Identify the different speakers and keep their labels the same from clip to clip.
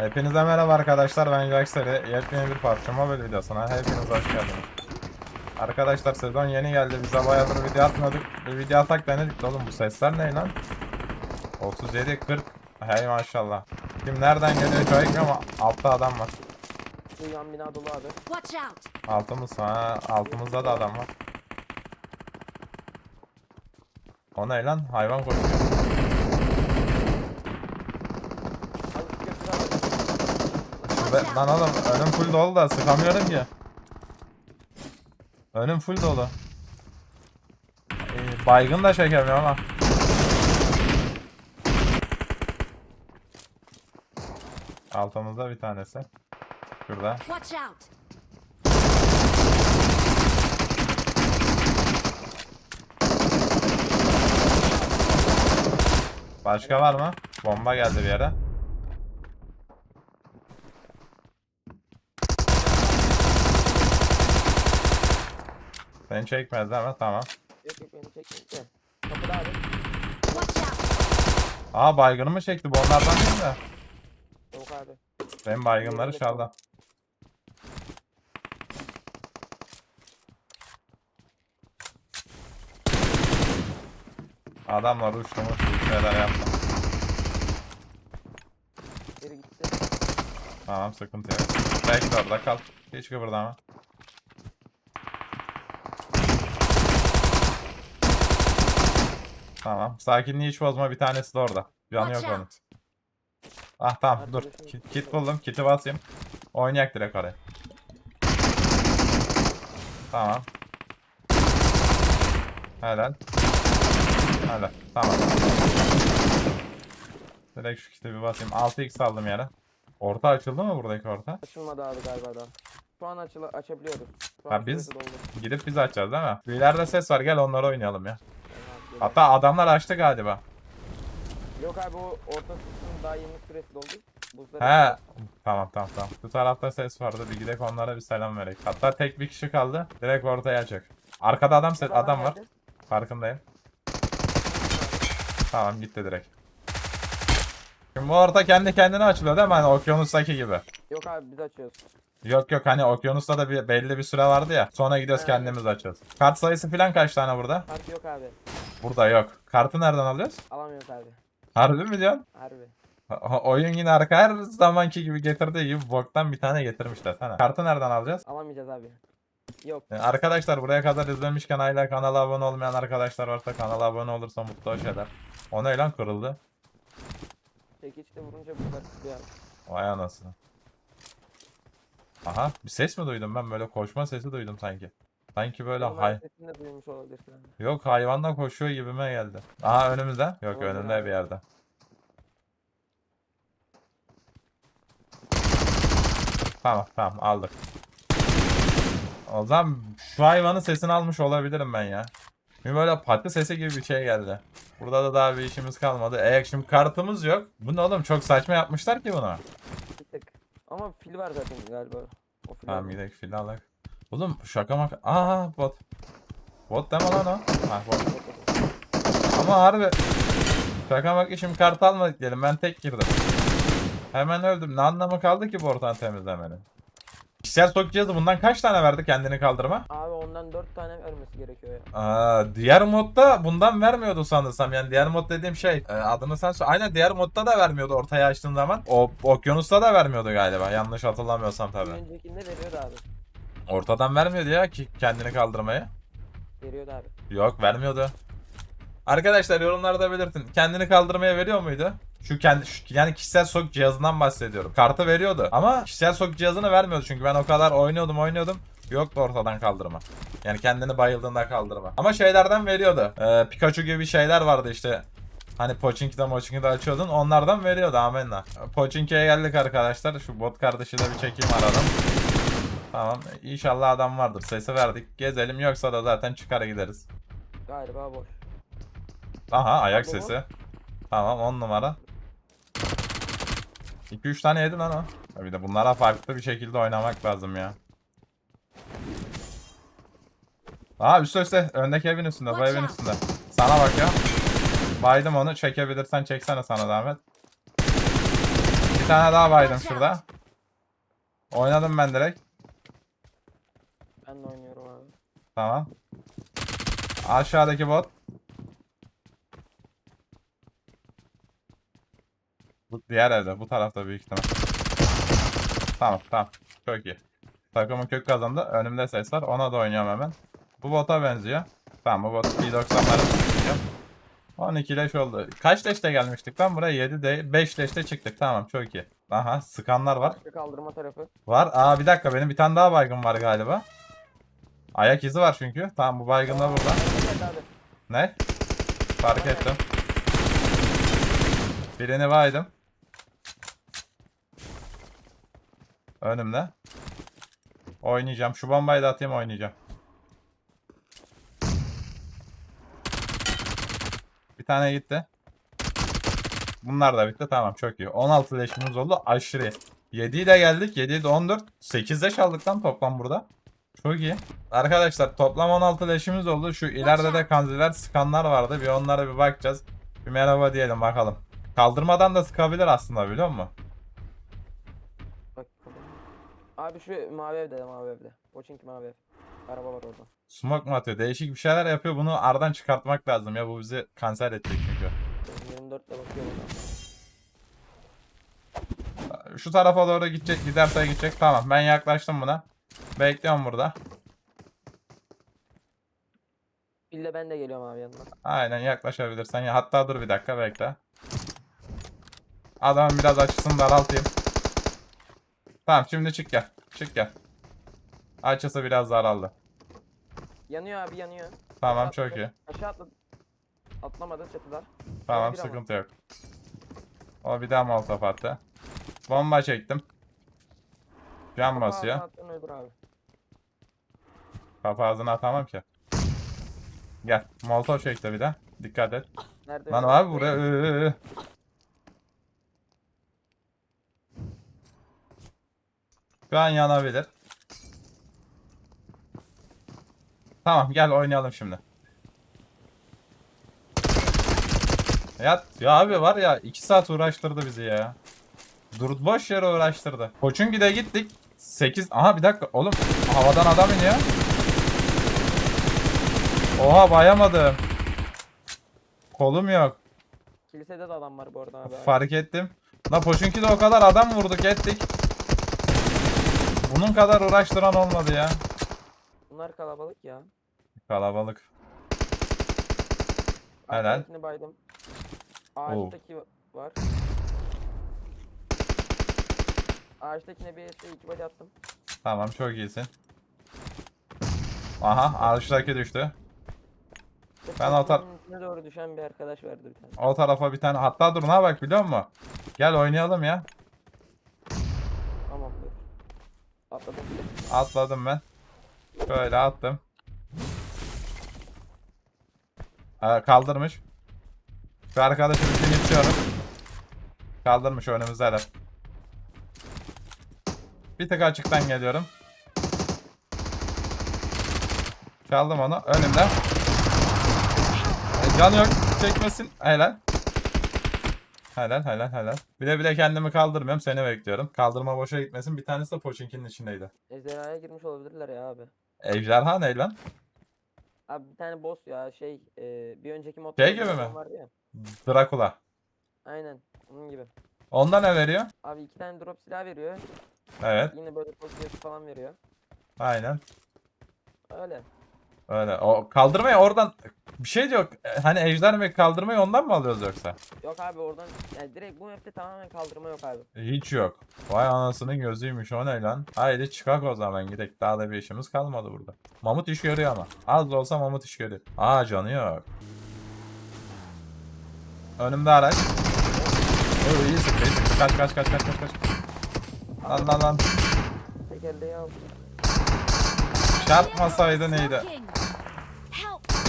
Speaker 1: Hepinize merhaba arkadaşlar ben Jaxeri. Yepyeni bir PUBG Mobile videosuna hepiniz hoş geldiniz. Arkadaşlar sezon yeni geldi bize bayağıdır video atmadık. Bir video atak denedik de oğlum bu sesler ne lan? 37 40 Hey maşallah. Kim nereden geliyor bilmiyorum ama altta adam var.
Speaker 2: Bu yan bina dolu abi.
Speaker 3: Watch out!
Speaker 1: Altımız ha altımızda da adam var. O ne lan? Hayvan koşuyor.
Speaker 2: Abi şu köprüde abi.
Speaker 1: Be- lan oğlum önüm full dolu da sıkamıyorum ki. Önüm full dolu. Ee, baygın da çekemiyorum ama. Altımızda bir tanesi. Şurada.
Speaker 3: Watch out!
Speaker 1: Başka var mı? Bomba geldi bir yere. Beni çekmedi ama tamam.
Speaker 2: Yok yok beni çekmeyin de. Kapıda abi.
Speaker 1: Aa baygını mı çekti? Bu onlardan değil mi?
Speaker 2: Yok abi.
Speaker 1: Benim baygınları çaldı. Adamlar bir şeyler yaptı.
Speaker 2: Geri gitti.
Speaker 1: Tamam sıkıntı yok. Bekle orada kal. Hiç kıpırdama. Tamam. Sakinliği hiç bozma. Bir tanesi de orada. Canı yok onun. Ah tamam dur. Kit, kit buldum. Kiti basayım. Oynayak direkt oraya. Tamam. Helal. Helal. Tamam. Direkt şu kiti bir basayım. 6x aldım yere. Orta açıldı mı buradaki orta?
Speaker 2: Açılmadı abi galiba da. Şu an açıla açabiliyoruz. Şu
Speaker 1: Ha, biz-. Gidip biz açacağız değil mi? Bir ileride ses var gel onları oynayalım ya. Hatta adamlar açtı galiba.
Speaker 2: Yok abi o orta sütun daha yeni süresi doldu. Buzları
Speaker 1: He. Tamam tamam tamam. Bu tarafta ses vardı. Bir gidek onlara bir selam verek. Hatta tek bir kişi kaldı. Direkt ortaya açacak. Arkada adam ses adam var. Farkındayım. Tamam gitti direkt. Şimdi bu orta kendi kendine açılıyor değil mi? Hani okyanustaki gibi.
Speaker 2: Yok abi biz açıyoruz.
Speaker 1: Yok yok hani okyanusta da bir belli bir süre vardı ya. Sonra gidiyoruz
Speaker 2: He.
Speaker 1: kendimiz açıyoruz. Kart sayısı falan kaç tane burada?
Speaker 2: Kart yok abi.
Speaker 1: Burada yok. Kartı nereden alıyoruz?
Speaker 2: Alamıyoruz abi.
Speaker 1: Harbi mi diyorsun?
Speaker 2: Harbi.
Speaker 1: O- Oyun yine arka her zamanki gibi getirdiği gibi boktan bir tane getirmişler sana. Kartı nereden alacağız?
Speaker 2: Alamayacağız abi. Yok.
Speaker 1: Yani arkadaşlar buraya kadar izlemişken hala kanala abone olmayan arkadaşlar varsa kanala abone olursa mutlu hoş eder. O ne lan kırıldı?
Speaker 2: Çekiçle vurunca buzlar tutuyor abi.
Speaker 1: Vay anasını. Aha bir ses mi duydum ben böyle koşma sesi duydum sanki. Sanki böyle hay
Speaker 2: sesini de duymuş olabilirsin abi.
Speaker 1: yok hayvanla koşuyor gibime geldi. Aha önümüzde. Yok
Speaker 2: Olabilir
Speaker 1: önünde
Speaker 2: abi.
Speaker 1: bir yerde. Tamam tamam aldık. O zaman şu hayvanın sesini almış olabilirim ben ya. Bir böyle pati sesi gibi bir şey geldi. Burada da daha bir işimiz kalmadı. Eğer şimdi kartımız yok. Bu ne oğlum çok saçma yapmışlar ki bunu.
Speaker 2: Ama fil var zaten galiba. O fil
Speaker 1: Tamam
Speaker 2: var.
Speaker 1: gidelim fil alak. Oğlum şaka maka. Aa bot. Bot deme lan o. Ha bot. Ama harbi. Şaka maka şimdi kart almadık diyelim. Ben tek girdim. Hemen öldüm. Ne anlamı kaldı ki bu ortadan temizlemenin? Kişisel sok cihazı bundan kaç tane verdi kendini kaldırma?
Speaker 2: Abi ondan 4 tane vermesi gerekiyor ya.
Speaker 1: Aa, diğer modda bundan vermiyordu sanırsam. Yani diğer mod dediğim şey e, adını sen söyle. Aynen diğer modda da vermiyordu ortaya açtığın zaman. O okyanusta da vermiyordu galiba. Yanlış hatırlamıyorsam tabii.
Speaker 2: öncekinde veriyordu abi.
Speaker 1: Ortadan vermiyordu ya ki kendini kaldırmayı.
Speaker 2: Veriyordu abi.
Speaker 1: Yok vermiyordu. Arkadaşlar yorumlarda belirtin. Kendini kaldırmaya veriyor muydu? Şu kendi yani kişisel sok cihazından bahsediyorum. Kartı veriyordu ama kişisel sok cihazını vermiyordu çünkü ben o kadar oynuyordum oynuyordum. Yoktu ortadan kaldırma. Yani kendini bayıldığında kaldırma. Ama şeylerden veriyordu. Ee, Pikachu gibi şeyler vardı işte. Hani Pochinki'de Mochinki'de açıyordun. Onlardan veriyordu amenna. Pochinki'ye geldik arkadaşlar. Şu bot kardeşi de bir çekeyim aradım. Tamam. İnşallah adam vardır. Sesi verdik. Gezelim yoksa da zaten çıkar gideriz.
Speaker 2: Galiba boş.
Speaker 1: Aha ayak sesi. Tamam 10 numara. 2-3 tane yedi lan o. Bir de bunlara farklı bir şekilde oynamak lazım ya. Aa üstte üstte. Öndeki evin üstünde. Bu evin üstünde. Sana bakıyor. Baydım onu. Çekebilirsen çeksene sana zahmet. tane daha baydım şurada. Oynadım ben direkt.
Speaker 2: Ben de oynuyorum abi.
Speaker 1: Tamam. Aşağıdaki bot. Bu diğer evde. Bu tarafta büyük ihtimal. Tamam tamam. Çok iyi. Takımın kök kazandı. Önümde ses var. Ona da oynuyorum hemen. Bu bota benziyor. Tamam bu bot P90'ları tutuyor. 12 leş oldu. Kaç leşte gelmiştik lan buraya? 7 değil. 5 leşte çıktık. Tamam çok iyi. Aha sıkanlar var.
Speaker 2: Başka kaldırma tarafı.
Speaker 1: Var. Aa bir dakika benim bir tane daha baygın var galiba. Ayak izi var çünkü. Tamam bu baygın da burada. Ne? Fark ettim. Birini baydım. Önümde. Oynayacağım. Şu bombayı da atayım oynayacağım. Bir tane gitti. Bunlar da bitti. Tamam çok iyi. 16 leşimiz oldu. Aşırı iyi. 7 ile geldik. 7 ile 14. 8 leş aldık lan toplam burada. Çok iyi. Arkadaşlar toplam 16 leşimiz oldu. Şu ileride de kanziler sıkanlar vardı. Bir onlara bir bakacağız. Bir merhaba diyelim bakalım. Kaldırmadan da sıkabilir aslında biliyor musun?
Speaker 2: Abi şu mavi evde mavi evde. Koçinki mavi ev. Araba var orada.
Speaker 1: Smoke mu atıyor? Değişik bir şeyler yapıyor. Bunu aradan çıkartmak lazım ya. Bu bizi kanser edecek çünkü.
Speaker 2: 24 ile bakıyor burada.
Speaker 1: Şu tarafa doğru gidecek. Giderse gidecek. Tamam ben yaklaştım buna. Bekliyorum burada.
Speaker 2: İlle ben de geliyorum abi yanına.
Speaker 1: Aynen yaklaşabilirsen. Ya hatta dur bir dakika bekle. Adamın biraz açısını daraltayım. Tamam şimdi çık gel. Çık gel. Açısı biraz daraldı.
Speaker 2: Yanıyor abi yanıyor.
Speaker 1: Tamam
Speaker 2: Atladı.
Speaker 1: çok iyi.
Speaker 2: Aşağı atladı. Atlamadı çatılar.
Speaker 1: Tamam
Speaker 2: bir ama.
Speaker 1: sıkıntı yok. O bir daha molotof attı. Bomba çektim. Can
Speaker 2: Kapağı
Speaker 1: basıyor.
Speaker 2: öldür abi.
Speaker 1: Kapı ağzına atamam ki. Gel. Molotof çekti bir de. Dikkat et.
Speaker 2: Nerede?
Speaker 1: Lan abi buraya. Şu an yanabilir. Tamam gel oynayalım şimdi. Yat. Ya abi var ya 2 saat uğraştırdı bizi ya. Dur boş yere uğraştırdı. Koçungi'de gittik. 8 Aha bir dakika oğlum havadan adam iniyor. Oha bayamadım. Kolum yok.
Speaker 2: Kilisede de adam var bu arada abi.
Speaker 1: Fark ettim. La Poçunki'de o kadar adam vurduk ettik. Bunun kadar uğraştıran olmadı ya.
Speaker 2: Bunlar kalabalık ya.
Speaker 1: Kalabalık. Helal.
Speaker 2: Arkadakini baydım. Ağaçtaki var. Ağaçtakine bir ese iki body attım.
Speaker 1: Tamam çok iyisin. Aha ağaçtaki düştü. Ben o tar-
Speaker 2: Çatının içine doğru düşen bir arkadaş vardı bir tane.
Speaker 1: O tarafa bir tane hatta dur ne bak biliyor musun? Gel oynayalım ya.
Speaker 2: Tamam dur. Atladım.
Speaker 1: Atladım ben. Şöyle attım. Ee, kaldırmış. Şu arkadaşı bir finishliyorum. Kaldırmış önümüzdeler. Bir tık açıktan geliyorum. Çaldım onu. Önümde. E, can yok. Çekmesin. Helal. Helal helal helal. Bile bile kendimi kaldırmıyorum. Seni bekliyorum. Kaldırma boşa gitmesin. Bir tanesi de Poçinki'nin içindeydi.
Speaker 2: Ejderhaya girmiş olabilirler ya abi.
Speaker 1: Ejderha ne lan?
Speaker 2: Abi bir tane boss ya şey e, bir önceki mod
Speaker 1: Şey gibi mi?
Speaker 2: vardı ya.
Speaker 1: Drakula.
Speaker 2: Aynen onun gibi.
Speaker 1: Onda ne veriyor?
Speaker 2: Abi iki tane drop silah veriyor.
Speaker 1: Evet.
Speaker 2: Yine böyle pozisyonu falan veriyor.
Speaker 1: Aynen.
Speaker 2: Öyle.
Speaker 1: Öyle. O kaldırmayı oradan bir şey diyor. e, Hani ejder mi kaldırmayı ondan mı alıyoruz yoksa?
Speaker 2: Yok abi oradan yani direkt bu map'te tamamen kaldırma yok abi.
Speaker 1: Hiç yok. Vay anasının gözüymüş o ne lan? Haydi çıkak o zaman gidelim. Daha da bir işimiz kalmadı burada. Mamut iş görüyor ama. Az da olsa mamut iş görüyor. Aa canı yok. Önümde araç. Oo iyi sıktı iyi sıktı. Kaç kaç kaç kaç kaç kaç. Lan lan lan.
Speaker 2: Tek elde ya.
Speaker 1: Çarpmasaydı neydi?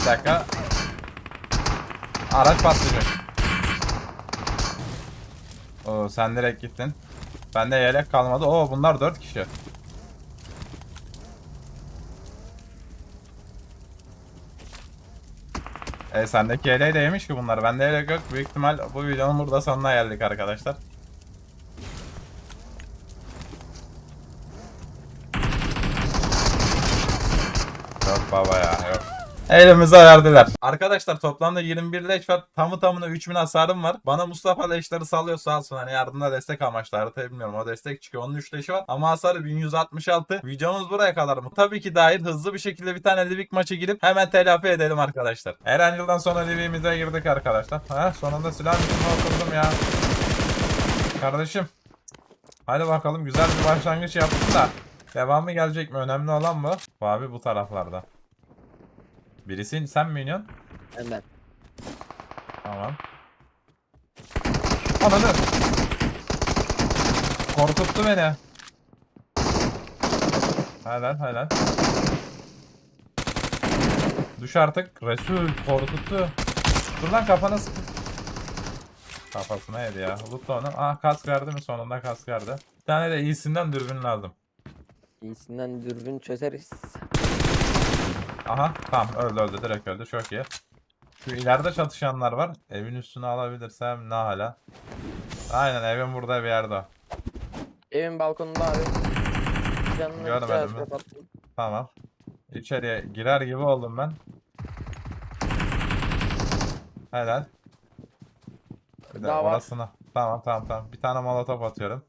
Speaker 1: Bir dakika. Araç patlayacak. Oo sen direkt gittin. Bende yelek kalmadı. Oo bunlar 4 kişi. E sendeki yeleği de yemiş ki bunlar. Bende yelek yok. Büyük ihtimal bu videonun burada sonuna geldik arkadaşlar. Yok baba ya. Elimize verdiler. Arkadaşlar toplamda 21 leş var. Tamı tamına 3000 hasarım var. Bana Mustafa leşleri salıyor sağ olsun. Hani yardımda destek amaçlı haritayı bilmiyorum. O destek çıkıyor. Onun 3 leşi var. Ama hasarı 1166. Videomuz buraya kadar mı? Tabii ki dahil hızlı bir şekilde bir tane Livik maçı girip hemen telafi edelim arkadaşlar. Erencil'den sonra Livik'imize girdik arkadaşlar. Ha, sonunda silah oturdum ya. Kardeşim. Hadi bakalım güzel bir başlangıç yaptım da. Devamı gelecek mi? Önemli olan bu. Bu abi bu taraflarda. Birisi sen mi iniyorsun?
Speaker 2: Hemen.
Speaker 1: Tamam. Ananı. Korkuttu beni. Helal helal. Düş artık. Resul korkuttu. Dur lan kafana sık. Kafasına yedi ya. Loot da onu. Ah kask verdi mi? Sonunda kask verdi. Bir tane de iyisinden dürbün lazım.
Speaker 2: İyisinden dürbün çözeriz.
Speaker 1: Aha tamam öldü öldü direkt öldü çok iyi. Şu ileride çatışanlar var. Evin üstüne alabilirsem ne hala. Aynen evin burada bir yerde.
Speaker 2: Evin balkonunda abi. Canını
Speaker 1: Görmedim mi?
Speaker 2: kapattım.
Speaker 1: Tamam. İçeriye girer gibi oldum ben. Helal. Bir de
Speaker 2: Daha var.
Speaker 1: Tamam tamam tamam. Bir tane molotof atıyorum.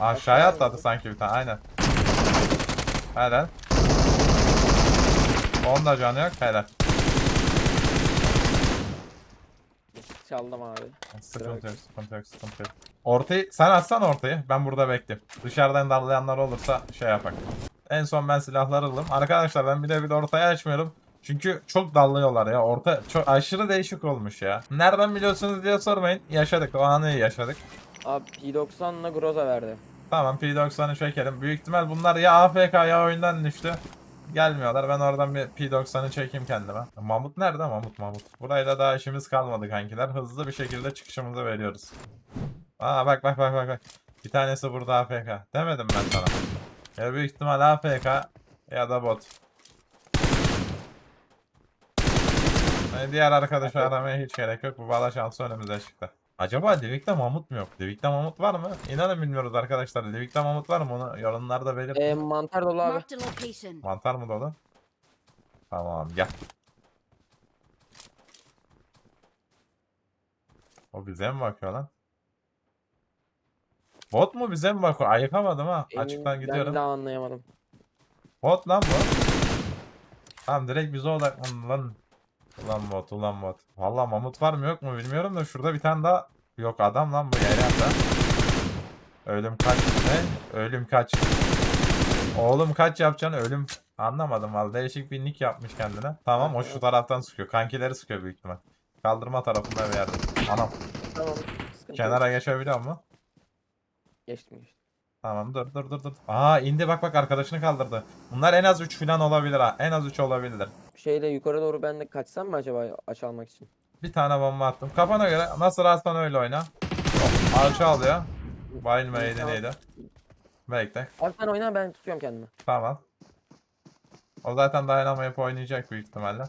Speaker 1: Aşağıya atladı sanki bir tane. Aynen. Helal. Onda canı yok. Helal.
Speaker 2: Çaldım abi.
Speaker 1: Sıkıntı yok, sıkıntı yok, sıkıntı yok. Ortayı, sen atsan ortayı. Ben burada bekleyeyim. Dışarıdan darlayanlar olursa şey yapak. En son ben silahları alırım. Arkadaşlar ben bir de bir de ortaya açmıyorum. Çünkü çok dallıyorlar ya. Orta çok aşırı değişik olmuş ya. Nereden biliyorsunuz diye sormayın. Yaşadık. O anı yaşadık.
Speaker 2: Abi P90'la Groza verdi.
Speaker 1: Tamam P90'ı çekelim. Büyük ihtimal bunlar ya AFK ya oyundan düştü. Gelmiyorlar. Ben oradan bir P90'ı çekeyim kendime. Mamut nerede? Mamut Mamut. Burayla daha işimiz kalmadı kankiler. Hızlı bir şekilde çıkışımızı veriyoruz. Aa bak bak bak bak bak. Bir tanesi burada AFK. Demedim ben sana. Ya büyük ihtimal AFK ya da bot. Ve diğer arkadaşı aramaya hiç gerek yok. Bu bala şansı önümüze çıktı. Acaba Livik'te Mamut mu yok? Livik'te Mamut var mı? İnanın bilmiyoruz arkadaşlar. Livik'te Mamut var mı? Onu yorumlarda belirtin.
Speaker 2: E, mantar dolu abi.
Speaker 3: Marked a location.
Speaker 1: Mantar mı dolu? Tamam gel. O bize mi bakıyor lan? Bot mu bize mi bakıyor? Ayıkamadım ha.
Speaker 2: Emin-
Speaker 1: Açıktan
Speaker 2: Ben
Speaker 1: gidiyorum.
Speaker 2: de anlayamadım.
Speaker 1: Bot lan bu. Tamam direkt bize odaklandı lan. Ulan bot ulan bot. Valla mamut var mı yok mu bilmiyorum da şurada bir tane daha yok adam lan bu yayında. Ölüm kaç ne? Ölüm kaç. Oğlum kaç yapacaksın ölüm. Anlamadım valla değişik bir nick yapmış kendine. Tamam o şu taraftan sıkıyor. Kankileri sıkıyor büyük ihtimal. Kaldırma tarafında bir yerde. Anam
Speaker 2: Tamam.
Speaker 1: Kenara geçebiliyor mu?
Speaker 2: Geçtim geçtim.
Speaker 1: Tamam dur dur dur dur. Aa indi bak bak arkadaşını kaldırdı. Bunlar en az 3 falan olabilir ha. En az 3 olabilir.
Speaker 2: Şeyle yukarı doğru ben de kaçsam mı acaba aç almak için?
Speaker 1: Bir tane bomba attım. Kafana göre nasıl rahatsan öyle oyna. Oh, Alçı alıyor. Bayılma yedi neydi? Bekle.
Speaker 2: Abi sen oyna ben tutuyorum kendimi.
Speaker 1: Tamam. O zaten dayanamayıp oynayacak büyük ihtimalle.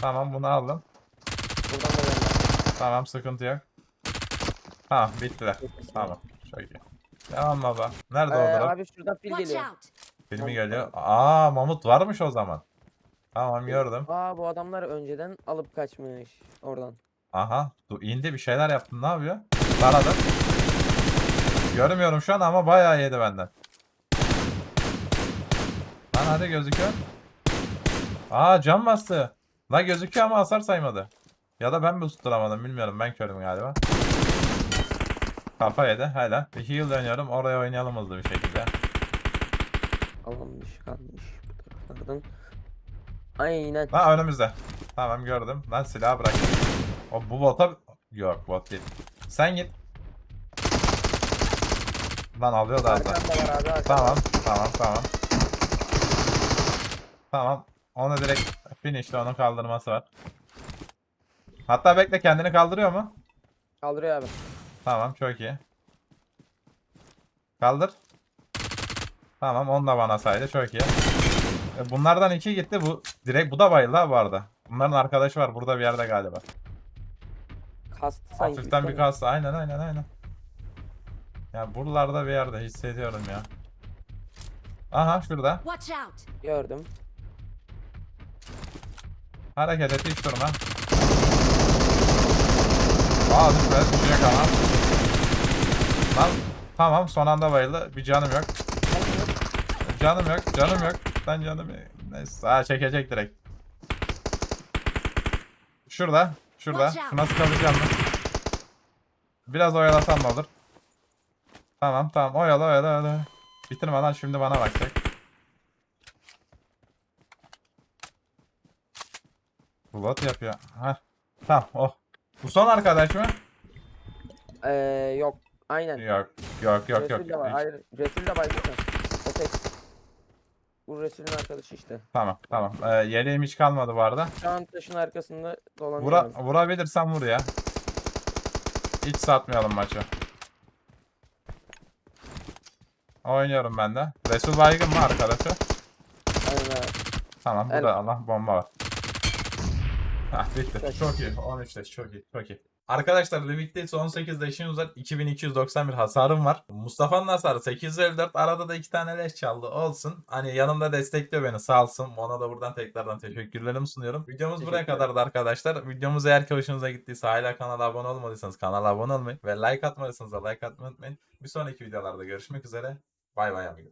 Speaker 1: Tamam bunu aldım.
Speaker 2: Buradan da ben
Speaker 1: Tamam sıkıntı yok. Tamam bittiler. Tamam. Çok iyi. Devam baba. Nerede
Speaker 2: Ee,
Speaker 1: o drop?
Speaker 2: abi şuradan fil
Speaker 3: Watch
Speaker 2: geliyor.
Speaker 3: out.
Speaker 1: Filmi geliyor. Aa mamut varmış o zaman. Tamam gördüm.
Speaker 2: Aa bu adamlar önceden alıp kaçmış oradan.
Speaker 1: Aha. Dur indi bir şeyler yaptın. Ne yapıyor? Taradım. Görmüyorum şu an ama bayağı yedi benden. Lan hadi gözüküyor. Aa cam bastı. La gözüküyor ama hasar saymadı. Ya da ben mi tutturamadım bilmiyorum. Ben körüm galiba. Kafa yedi. Hala. Bir heal dönüyorum. Oraya oynayalım hızlı bir şekilde.
Speaker 2: Alınmış kalmış bu taraflardan. Aynen.
Speaker 1: Lan önümüzde. Tamam gördüm. Lan silahı bırak. O bu bota... Yok bot değil. Sen git. Lan alıyor da
Speaker 2: var abi arkanda.
Speaker 1: Tamam, tamam, tamam. Tamam. Onu direkt finish'le onun kaldırması var. Hatta bekle kendini kaldırıyor mu?
Speaker 2: Kaldırıyor abi.
Speaker 1: Tamam, çok iyi. Kaldır. Tamam, onu da bana saydı. Çok iyi. E, Bunlardan iki gitti. Bu direkt bu da bayıldı ha bu arada. Bunların arkadaşı var burada bir yerde galiba.
Speaker 2: Kastı sanki.
Speaker 1: Hafiften bir kasta. Aynen aynen aynen. Ya buralarda bir yerde hissediyorum ya. Aha şurada.
Speaker 2: Gördüm.
Speaker 1: Hareket et hiç durma. Aa düşme düşecek ama. Lan tamam son anda bayıldı. Bir canım yok. Canım yok canım yok. Ben canım yok. Neyse ha çekecek direkt. Şurada. Şurada. Şuna sıkabileceğim mi? Biraz oyalasam da olur. Tamam tamam oyala oyala oyala. Bitirme lan şimdi bana bakacak. Bulat yapıyor. Heh. Tamam oh. Bu son arkadaş mı?
Speaker 2: Ee, yok. Aynen.
Speaker 1: Yok. Yok yok yok.
Speaker 2: Resul de var. Hayır. Resul de başlasın. O tek. Bu Resul'ün arkadaşı işte.
Speaker 1: Tamam tamam. Ee, yeleğim hiç kalmadı bu arada.
Speaker 2: Şu an taşın arkasında.
Speaker 1: Vura, vurabilirsen vur ya. Hiç satmayalım maçı. Oynuyorum ben de. Resul Baygın mı arkadaşı?
Speaker 2: Aynen.
Speaker 1: Tamam bu
Speaker 2: Evet.
Speaker 1: da Allah bomba var. Hah bitti.
Speaker 2: Çok
Speaker 1: iyi. 13 leş çok iyi. Çok iyi. Arkadaşlar Livik'te 18 leşimiz var. 2291 hasarım var. Mustafa'nın hasarı 854. Arada da 2 tane leş çaldı. Olsun. Hani yanımda destekliyor beni sağ olsun. Ona da buradan tekrardan teşekkürlerimi sunuyorum. Videomuz buraya kadardı arkadaşlar. Videomuz eğer ki hoşunuza gittiyse hala kanala abone olmadıysanız kanala abone olmayı ve like atmadıysanız da like atmayı unutmayın. Bir sonraki videolarda görüşmek üzere. Bay bay amigo.